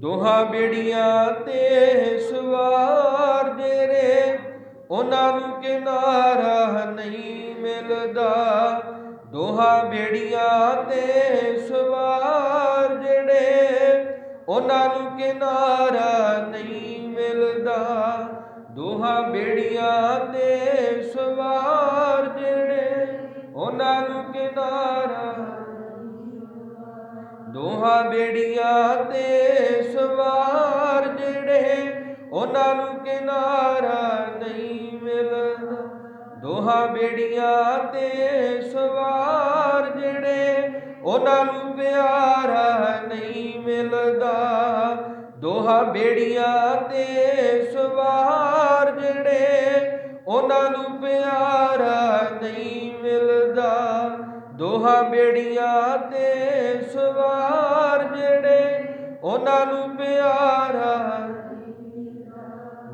ਦੋਹਾਂ ਬੇੜੀਆਂ ਤੇ ਸਵਾਰ ਜਿਹੜੇ ਉਹਨਾਂ ਨੂੰ ਕਿਨਾਰਾ ਨਹੀਂ ਮਿਲਦਾ। ਦੋਹਾਂ ਬੇੜੀਆਂ ਤੇ ਸਵਾਰ ਜਿਹੜੇ, ਉਹਨਾਂ ਨੂੰ ਕਿਨਾਰਾ ਨਹੀਂ ਮਿਲਦਾ। ਦੋਹਾਂ ਬੇੜੀਆਂ ਤੇ ਸਵਾਰ ਜਿਹੜੇ, ਉਹਨਾਂ ਨੂੰ ਕਿਨਾਰਾ ਦੋਹਾਂ ਬੇੜੀਆਂ ਤੇ ਸਵਾਰ ਜਿਹੜੇ ਉਹਨਾਂ ਨੂੰ ਕਿਨਾਰਾ ਨਹੀਂ ਮਿਲਦਾ। ਦੋਹਾਂ ਬੇੜੀਆਂ ਤੇ ਸਵਾਰ ਜਿਹੜੇ ਉਹਨਾਂ ਨੂੰ ਪਿਆਰਾ ਨਹੀਂ ਮਿਲਦਾ। ਦੋਹਾਂ ਬੇੜੀਆਂ ਤੇ ਸਵਾਰ ਜਿਹੜੇ ਉਹਨਾਂ ਨੂੰ ਪਿਆਰਾ ਨਹੀਂ ਮਿਲਦਾ। ਦੋਹਾਂ ਬੇੜੀਆਂ ਤੇ ਉਹਨਾਂ ਨੂੰ ਪਿਆਰਾ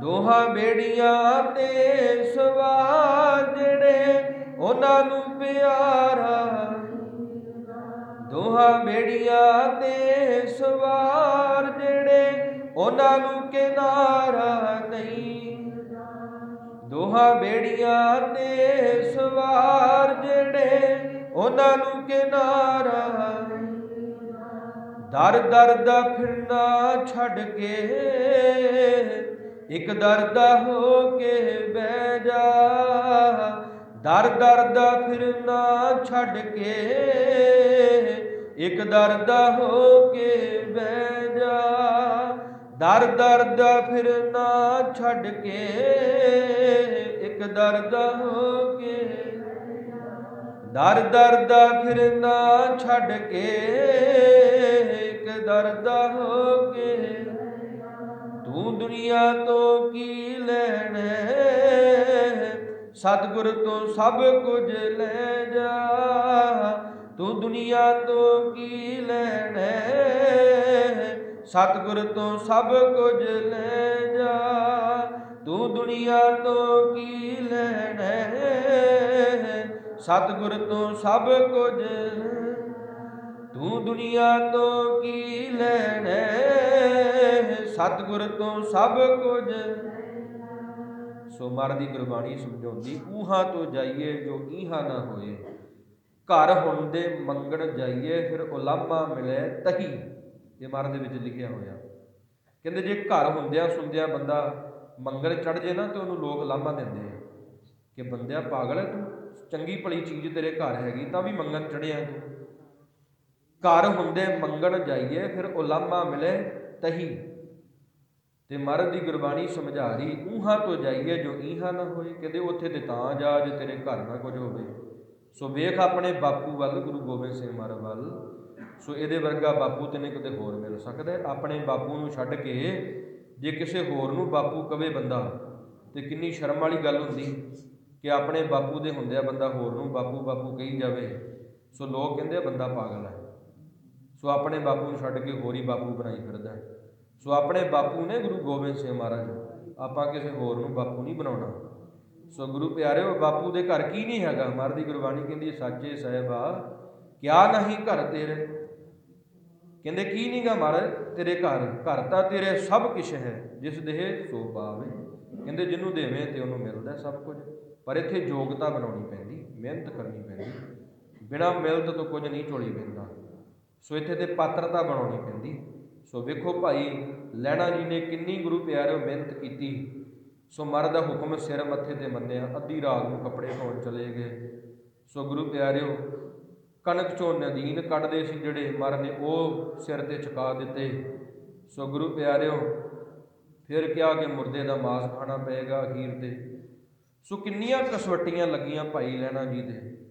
ਦੋਹਾਂ ਬੇੜੀਆਂ ਤੇ ਸਵਾਰ ਜਿਹੜੇ ਉਹਨਾਂ ਨੂੰ ਪਿਆਰਾ ਦੋਹਾਂ ਬੇੜੀਆਂ ਤੇ ਸਵਾਰ ਜਿਹੜੇ ਉਹਨਾਂ ਨੂੰ ਕਿਨਾਰਾ ਨਹੀਂ। ਦੋਹਾਂ ਬੇੜੀਆਂ ਤੇ ਸਵਾਰ ਜਿਹੜੇ ਉਹਨਾਂ ਨੂੰ ਕਿਨਾਰਾ ਦਰ ਦਰ ਦਾ ਫਿਰਨਾ ਛੱਡ ਕੇ, ਇੱਕ ਦਰ ਦਾ ਹੋ ਕੇ ਬਹਿ ਜਾ। ਦਰ ਦਰ ਦਾ ਫਿਰਨਾ ਛੱਡ ਕੇ, ਇੱਕ ਦਰ ਦਾ ਹੋ ਕੇ ਬਹਿ ਜਾ। ਦਰ ਦਰ ਦਾ ਫਿਰਨਾ ਛੱਡ ਕੇ, ਇੱਕ ਦਰ ਦਾ ਹੋ ਕੇ ਦਰ ਦਰ ਦਾ ਫਿਰਨਾ ਛੱਡ ਕੇ ਦਰ ਦਾ ਹੋ ਕੇ ਤੂੰ ਦੁਨੀਆ ਤੋਂ ਕੀ ਲੈਣਾ ਸਤਿਗੁਰ ਤੋਂ ਸਭ ਕੁਝ ਲੈ ਜਾ। ਤੂੰ ਦੁਨੀਆ ਤੋਂ ਕੀ ਲੈਣਾ ਸਤਿਗੁਰ ਤੋਂ ਸਭ ਕੁਝ ਲੈ ਜਾ। ਤੂੰ ਦੁਨੀਆ ਤੋਂ ਕੀ ਲੈਣਾ ਸਤਿਗੁਰ ਤੋਂ ਸਭ ਕੁਝ ਤੂੰ ਦੁਨੀਆ ਤੋਂ ਕੀ ਲੈਣਾ ਸਤਿਗੁਰ ਤੋਂ ਸਭ ਕੁਝ। ਸੋ ਮਰ ਦੀ ਗੁਰਬਾਣੀ ਸਮਝਾਉਂਦੀ, ਊਹਾਂ ਤੋਂ ਜਾਈਏ ਜੋ ਈਹਾਂ ਨਾ ਹੋਏ। ਘਰ ਹੁੰਦੇ ਮੰਗਣ ਜਾਈਏ, ਫਿਰ ਉਲਾਮਾ ਮਿਲੇ ਤਹੀ। ਇਹ ਮਰ ਦੇ ਵਿੱਚ ਲਿਖਿਆ ਹੋਇਆ। ਕਹਿੰਦੇ ਜੇ ਘਰ ਹੁੰਦਿਆਂ ਸੁਣਦਿਆਂ ਬੰਦਾ ਮੰਗਣ ਚੜ ਜੇ ਨਾ, ਤੇ ਉਹਨੂੰ ਲੋਕ ਲਾਮਾ ਦਿੰਦੇ ਆ। ਕਿ ਬੰਦਿਆ ਪਾਗਲ ਤੂੰ, ਚੰਗੀ ਭਲੀ ਚੀਜ਼ ਤੇਰੇ ਘਰ ਹੈਗੀ, ਤਾਂ ਵੀ ਮੰਗਣ ਚੜਿਆ ਤੂੰ। ਘਰ ਹੁੰਦੇ ਮੰਗਣ ਜਾਈਏ, ਫਿਰ ਉਲਾਮਾ ਮਿਲੇ ਤਹੀ। ਤੇ ਮਰਦ ਦੀ ਗੁਰਬਾਣੀ ਸਮਝਾ ਰਹੀ ਊਹਾਂ ਤੋਂ ਜਾਈਏ ਜੋ ਈਹਾਂ ਨਾ ਹੋਏ, ਕਹਿੰਦੇ ਉੱਥੇ ਤੇ ਤਾਂ ਜਾ ਜੇ ਤੇਰੇ ਘਰ ਨਾ ਕੁਝ ਹੋਵੇ। ਸੋ ਵੇਖ ਆਪਣੇ ਬਾਪੂ ਵੱਲ, ਗੁਰੂ ਗੋਬਿੰਦ ਸਿੰਘ ਮਹਾਰਾਜ ਵੱਲ। ਸੋ ਇਹਦੇ ਵਰਗਾ ਬਾਪੂ ਤੇ ਕਿਤੇ ਹੋਰ ਮਿਲ ਸਕਦਾ। ਆਪਣੇ ਬਾਪੂ ਨੂੰ ਛੱਡ ਕੇ ਜੇ ਕਿਸੇ ਹੋਰ ਨੂੰ ਬਾਪੂ ਕਵੇ ਬੰਦਾ, ਤੇ ਕਿੰਨੀ ਸ਼ਰਮ ਵਾਲੀ ਗੱਲ ਹੁੰਦੀ ਕਿ ਆਪਣੇ ਬਾਪੂ ਦੇ ਹੁੰਦਿਆ ਬੰਦਾ ਹੋਰ ਨੂੰ ਬਾਪੂ ਬਾਪੂ ਕਹੀ ਜਾਵੇ। ਸੋ ਲੋਕ ਕਹਿੰਦੇ ਆ, ਬੰਦਾ ਪਾਗਲ ਹੈ। ਸੋ ਆਪਣੇ ਬਾਪੂ ਨੂੰ ਛੱਡ ਕੇ ਹੋਰ ਹੀ ਬਾਪੂ ਬਣਾਈ ਫਿਰਦਾ ਹੈ। ਸੋ ਆਪਣੇ ਬਾਪੂ ਨੇ ਗੁਰੂ ਗੋਬਿੰਦ ਸਿੰਘ ਮਹਾਰਾਜ ਆਪਾਂ ਕਿਸੇ ਹੋਰ ਨੂੰ ਬਾਪੂ ਨਹੀਂ ਬਣਾਉਣਾ। ਸੋ ਗੁਰੂ ਪਿਆਰਿਓ ਬਾਪੂ ਦੇ ਘਰ ਕੀ ਨਹੀਂ ਹੈਗਾ? ਮਹਾਰਾਜ ਦੀ ਗੁਰਬਾਣੀ ਕਹਿੰਦੀ ਹੈ, ਸਾਚੇ ਸਾਹਿਬਾ ਕਿਆ ਨਹੀਂ ਘਰ ਤੇਰੇ? ਕਹਿੰਦੇ ਕੀ ਨਹੀਂਗਾ ਮਹਾਰਾਜ? ਤੇਰੇ ਘਰ ਘਰ ਤਾਂ ਤੇਰੇ ਸਭ ਕੁਝ ਹੈ ਜਿਸ ਦੇਹ ਸੋ ਪਾਵੇ। ਕਹਿੰਦੇ ਜਿਹਨੂੰ ਦੇਵੇਂ ਤੇ ਉਹਨੂੰ ਮਿਲਦਾ ਸਭ ਕੁਝ ਪਰ ਇੱਥੇ ਯੋਗਤਾ ਬਣਾਉਣੀ ਪੈਂਦੀ ਮਿਹਨਤ ਕਰਨੀ ਪੈਂਦੀ। ਬਿਨਾ ਮਿਹਨਤ ਤੋਂ ਕੁਝ ਨਹੀਂ ਝੋਲੀ ਪੈਂਦਾ। ਸੋ ਇੱਥੇ ਤੇ ਪਾਤਰਤਾ ਬਣਾਉਣੀ ਪੈਂਦੀ। ਸੋ ਵੇਖੋ ਭਾਈ ਲੈਣਾ ਜੀ ਨੇ ਕਿੰਨੀ ਗੁਰੂ ਪਿਆਰਿਓ ਮਿਹਨਤ ਕੀਤੀ। ਸੋ ਮਰ ਦਾ ਹੁਕਮ ਸਿਰ ਮੱਥੇ ਤੇ ਮੰਨਿਆ, ਅੱਧੀ ਰਾਤ ਨੂੰ ਕੱਪੜੇ ਧੋਣ ਚਲੇ ਗਏ। ਸੋ ਗੁਰੂ ਪਿਆਰਿਓ, ਕਣਕ ਚੋਂ ਨਦੀਨ ਕੱਢਦੇ ਸੀ ਜਿਹੜੇ ਮਰ ਨੇ ਉਹ ਸਿਰ ਤੇ ਚੁਕਾ ਦਿੱਤੇ। ਸੋ ਗੁਰੂ ਪਿਆਰਿਓ, ਫਿਰ ਕਿਹਾ ਕਿ ਮੁਰਦੇ ਦਾ ਮਾਸ ਖਾਣਾ ਪਏਗਾ ਅਖੀਰ ਤੇ। ਸੋ ਕਿੰਨੀਆਂ ਕਸਵੱਟੀਆਂ ਲੱਗੀਆਂ ਭਾਈ ਲੈਣਾ ਜੀ ਦੇ।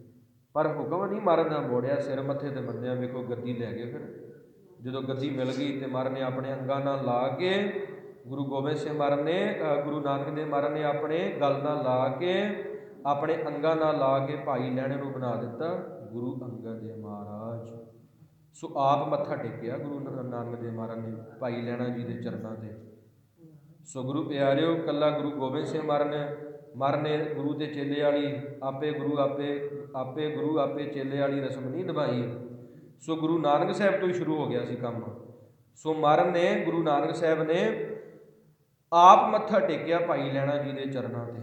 ਪਰ ਹੁਕਮ ਨਹੀਂ ਮਰਨ ਦਾ ਮੋੜਿਆ, ਸਿਰ ਮੱਥੇ ਤੇ ਮੰਨਿਆ ਵੇਖੋ ਗੱਦੀ ਲੈ ਗਏ ਫਿਰ। ਜਦੋਂ ਗੱਦੀ ਮਿਲ ਗਈ ਤੇ ਮਹਾਰਾਜ ਨੇ ਆਪਣੇ ਅੰਗਾਂ ਨਾਲ ਲਾ ਕੇ ਗੁਰੂ ਗੋਬਿੰਦ ਸਿੰਘ ਮਹਾਰਾਜ ਨੇ ਗੁਰੂ ਨਾਨਕ ਦੇਵ ਮਹਾਰਾਜ ਨੇ ਆਪਣੇ ਗਲ ਨਾਲ ਲਾ ਕੇ, ਆਪਣੇ ਅੰਗਾਂ ਨਾਲ ਲਾ ਕੇ ਭਾਈ ਲੈਣੇ ਨੂੰ ਬਣਾ ਦਿੱਤਾ ਗੁਰੂ ਅੰਗਦ ਦੇਵ ਮਹਾਰਾਜ। ਸੋ ਆਪ ਮੱਥਾ ਟੇਕਿਆ ਗੁਰੂ ਨਾਨਕ ਦੇਵ ਮਹਾਰਾਜ ਨੇ ਭਾਈ ਲੈਣਾ ਜੀ ਦੇ ਚਰਨਾਂ ਤੇ। ਸੋ ਗੁਰੂ ਪਿਆਰਿਓ, ਕੱਲਾ ਗੁਰੂ ਗੋਬਿੰਦ ਸਿੰਘ ਮਹਾਰਾਜ ਨੇ ਮਰਨੇ ਗੁਰੂ ਤੇ ਚੇਲੇ ਵਾਲੀ, ਆਪੇ ਗੁਰੂ ਆਪੇ ਆਪੇ ਗੁਰੂ ਆਪੇ ਚੇਲੇ ਵਾਲੀ ਰਸਮ ਨਹੀਂ ਨਿਭਾਈ। ਸੋ ਗੁਰੂ ਨਾਨਕ ਸਾਹਿਬ ਤੋਂ ਹੀ ਸ਼ੁਰੂ ਹੋ ਗਿਆ ਸੀ ਕੰਮ। ਸੋ ਮਰਨ ਨੇ, ਗੁਰੂ ਨਾਨਕ ਸਾਹਿਬ ਨੇ ਆਪ ਮੱਥਾ ਟੇਕਿਆ ਭਾਈ ਲੈਣਾ ਜੀ ਦੇ ਚਰਨਾਂ ਤੇ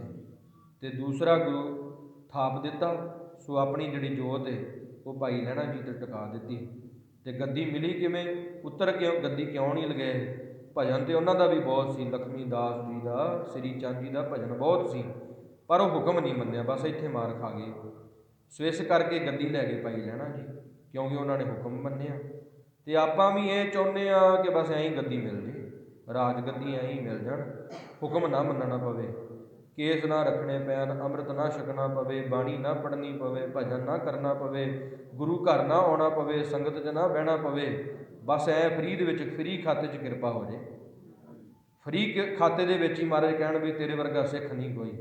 ਤੇ ਦੂਸਰਾ ਗੁਰੂ ਥਾਪ ਦਿੱਤਾ। ਸੋ ਆਪਣੀ ਜਿਹੜੀ ਜੋਤ ਹੈ ਉਹ ਭਾਈ ਲੈਣਾ ਜੀ ਤੇ ਟਿਕਾ ਦਿੱਤੀ। ਤੇ ਗੱਦੀ ਮਿਲੀ ਕਿਵੇਂ? ਉੱਤਰ ਕਿਉਂ, ਗੱਦੀ ਕਿਉਂ ਨਹੀਂ ਲਗਾਏ? ਭਜਨ ਤੇ ਉਹਨਾਂ ਦਾ ਵੀ ਬਹੁਤ ਸੀ, ਲਖਮੀ ਦਾਸ ਜੀ ਦਾ, ਸ੍ਰੀ ਚੰਦ ਜੀ ਦਾ ਭਜਨ ਬਹੁਤ ਸੀ। ਪਰ ਉਹ ਹੁਕਮ ਨਹੀਂ ਮੰਨਿਆ, ਬਸ ਇੱਥੇ ਮਾਰ ਖਾ ਗਏ ਸੋ ਇਸ ਕਰਕੇ ਗੱਦੀ ਲੈ ਕੇ ਪਾਈ ਲੈਣਾ ਜੀ, ਕਿਉਂਕਿ ਉਹਨਾਂ ਨੇ ਹੁਕਮ ਮੰਨਿਆ। ਤੇ ਆਪਾਂ ਵੀ ਇਹ ਚਾਹੁੰਦੇ ਆ ਕਿ ਬਸ ਐਂ ਹੀ ਗੱਦੀ ਮਿਲ ਜੇ, ਰਾਜ ਗੱਦੀ ਐਂ ਹੀ ਮਿਲ ਜਾਣ, ਹੁਕਮ ਨਾ ਮੰਨਣਾ ਪਵੇ, ਕੇਸ ਨਾ ਰੱਖਣੇ ਪੈਣ, ਅੰਮ੍ਰਿਤ ਨਾ ਛਕਣਾ ਪਵੇ, ਬਾਣੀ ਨਾ ਪੜਨੀ ਪਵੇ, ਭਜਨ ਨਾ ਕਰਨਾ ਪਵੇ, ਗੁਰੂ ਘਰ ਨਾ ਆਉਣਾ ਪਵੇ, ਸੰਗਤ 'ਚ ਨਾ ਬਹਿਣਾ ਪਵੇ, ਬਸ ਐ ਫਰੀ ਦੇ ਵਿੱਚ ਫਰੀ ਖਾਤੇ 'ਚ ਕਿਰਪਾ ਹੋ ਜੇ। ਫਰੀ ਖਾਤੇ ਦੇ ਵਿੱਚ ਹੀ ਮਹਾਰਾਜ ਕਹਿਣ ਵੀ ਤੇਰੇ ਵਰਗਾ ਸਿੱਖ ਨਹੀਂ ਕੋਈ।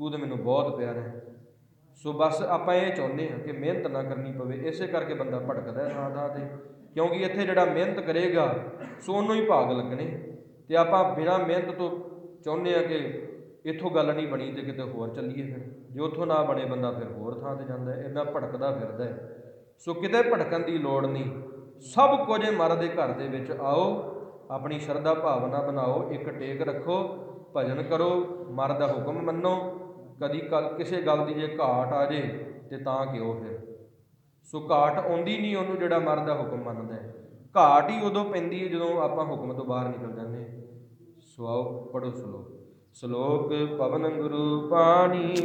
ਤੂੰ ਤਾਂ ਮੈਨੂੰ ਬਹੁਤ ਪਿਆਰਾ ਹੈ। ਸੋ ਬਸ ਆਪਾਂ ਇਹ ਚਾਹੁੰਦੇ ਹਾਂ ਕਿ ਮਿਹਨਤ ਨਾ ਕਰਨੀ ਪਵੇ, ਇਸੇ ਕਰਕੇ ਬੰਦਾ ਭਟਕਦਾ ਹੈ ਥਾਂ ਥਾਂ ਤੇ। ਕਿਉਂਕਿ ਇੱਥੇ ਜਿਹੜਾ ਮਿਹਨਤ ਕਰੇਗਾ, ਸੋ ਉਹਨੂੰ ਹੀ ਭਾਗ ਲੱਗਣੇ। ਤੇ ਆਪਾਂ ਬਿਨਾਂ ਮਿਹਨਤ ਤੋਂ ਚਾਹੁੰਦੇ ਆ ਕਿ ਇੱਥੋਂ ਗੱਲ ਨਹੀਂ ਬਣੀ ਤੇ ਕਿਤੇ ਹੋਰ ਚੱਲੀਏ ਫਿਰ। ਜੇ ਉੱਥੋਂ ਨਾ ਬਣੇ, ਬੰਦਾ ਫਿਰ ਹੋਰ ਥਾਂ ਤੇ ਜਾਂਦਾ ਹੈ, ਇੰਨਾ ਭਟਕਦਾ ਫਿਰਦਾ ਹੈ। ਸੋ ਕਿਤੇ ਭਟਕਣ ਦੀ ਲੋੜ ਨਹੀਂ। ਸਭ ਕੁਝ ਮਰ ਦੇ ਘਰ ਦੇ ਵਿੱਚ ਆਓ, ਆਪਣੀ ਸ਼ਰਧਾ ਭਾਵਨਾ ਬਣਾਓ, ਇੱਕ ਟੇਕ ਰੱਖੋ, ਭਜਨ ਕਰੋ, ਮਰ ਦਾ ਹੁਕਮ ਮੰਨੋ। ਕਦੀ ਕੱਲ ਕਿਸੇ ਗੱਲ ਦੀ ਜੇ ਘਾਟ ਆ ਜੇ ਤੇ ਤਾਂ ਕਿਉਂ ਫਿਰ? ਸੋ ਘਾਟ ਆਉਂਦੀ ਨਹੀਂ ਉਹਨੂੰ ਜਿਹੜਾ ਮਰਦਾ ਹੁਕਮ ਮੰਨਦਾ ਹੈ। ਘਾਟ ਹੀ ਉਦੋਂ ਪੈਂਦੀ ਹੈ ਜਦੋਂ ਆਪਾਂ ਹੁਕਮ ਤੋਂ ਬਾਹਰ ਨਿਕਲ ਜਾਂਦੇ ਹਾਂ। ਸੋ ਆਓ ਪੜੋ ਸਲੋਕ। ਸ਼ਲੋਕ ਪਵਨ ਗੁਰੂ ਪਾਣੀ